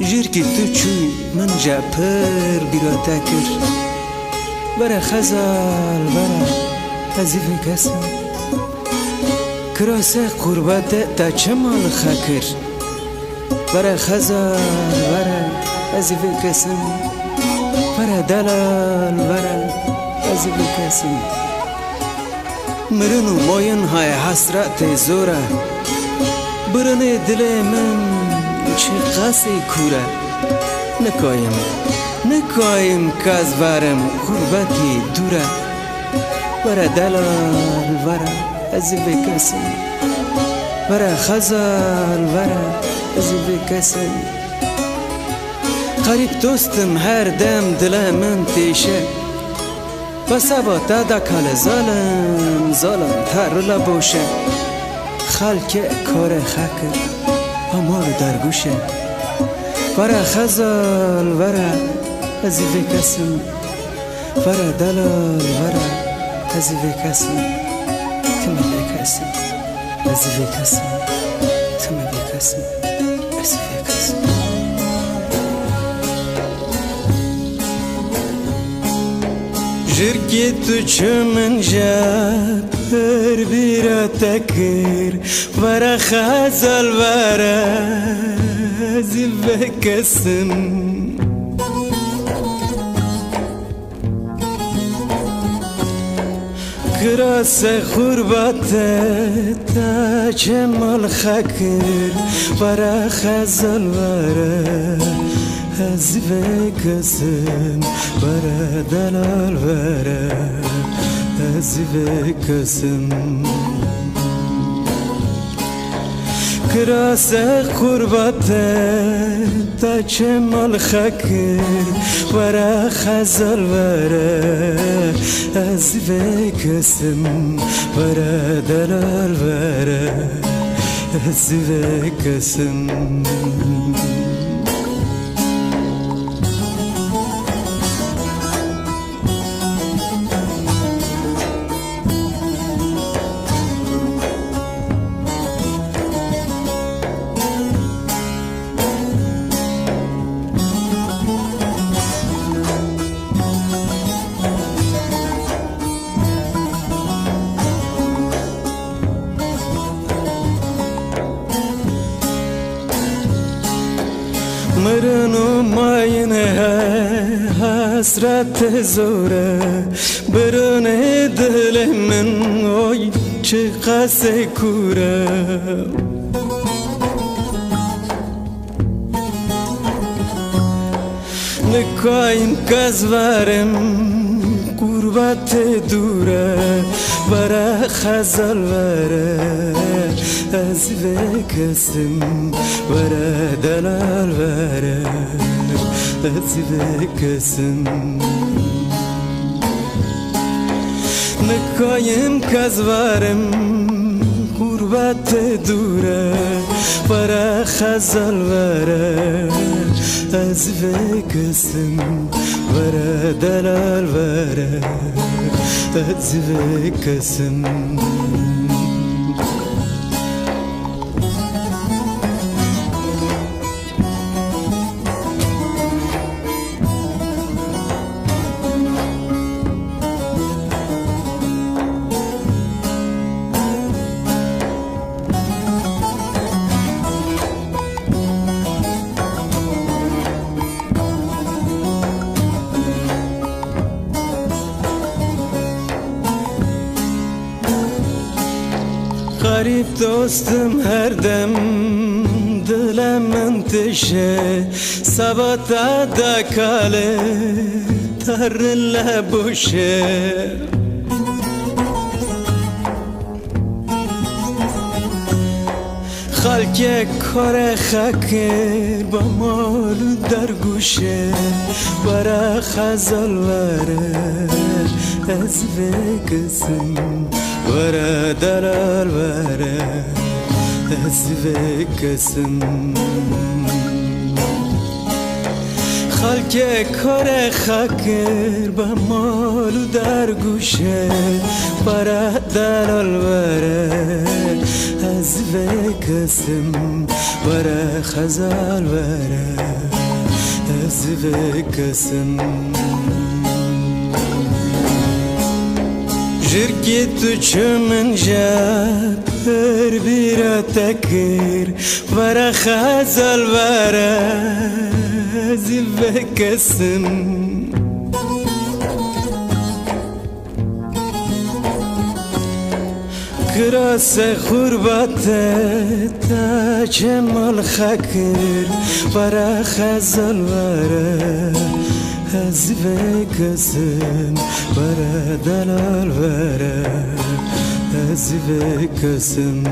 جرکی تو چوی من جا پر بیراتا کر برا خزال برا هزیف کسم کراسه قربت تا چه مال خکر برا خزال برا هزیف کسم برا دلال برا هزیف کسم مرنو ماین های حسرت زوره برنه دل من چه قصه کوره. نکایم نکایم کاز وارم غربتی دوره. ورا دلال ورا از بکسم ورا خزال ورا از بکسم قریب دوستم هر دم دل من تیشه. بس با تا دا کال ظالم ظالم تر لبوشه خلک کار خکر ها در گوشه. ورا خزال ورا از کسم ورا دلال ورا از کسم تو می کسم از کسم تو می کسم از کسم Жиркет үчүмүн жапыр бир атакыр вара хазал вара зивекесин Kırasa hurbatı ta cemal hakir Vara hazal vara ورا زیبه کسم ورا دلال ورا از کسم کراس قربت تا چه مال خکر ورا خزال ورا از کسم ورا دلال ورا از کسم अमरन मायन है हसरत जोर बरन दिल मन ओय çıka sekura Nikoyim kazvarim kurvate dura Vara hazal vara ezveksim veredeler vereler ezveksim Nikoyim kazvarim gurbet dure para hazal vere ezveksim veredeler vere ezveksim Garip dostum her dem Dilem entişe Sabata da kale Tarla boşe خلک کار خکر با مال در گوشه برا خزال وره از بکسم ورا دلال ورا از بکسم خلک کار خکر با مال در گوشه برا دلال وره از بکسم ورا خزال وره ve kesim Şirket uçumun jabır bir atakır Vara hazal vara zivve kasım Kırasa hurbate ta cemal hakir. Vara hazal vara ezve kızım Beradan al vere ezve kızım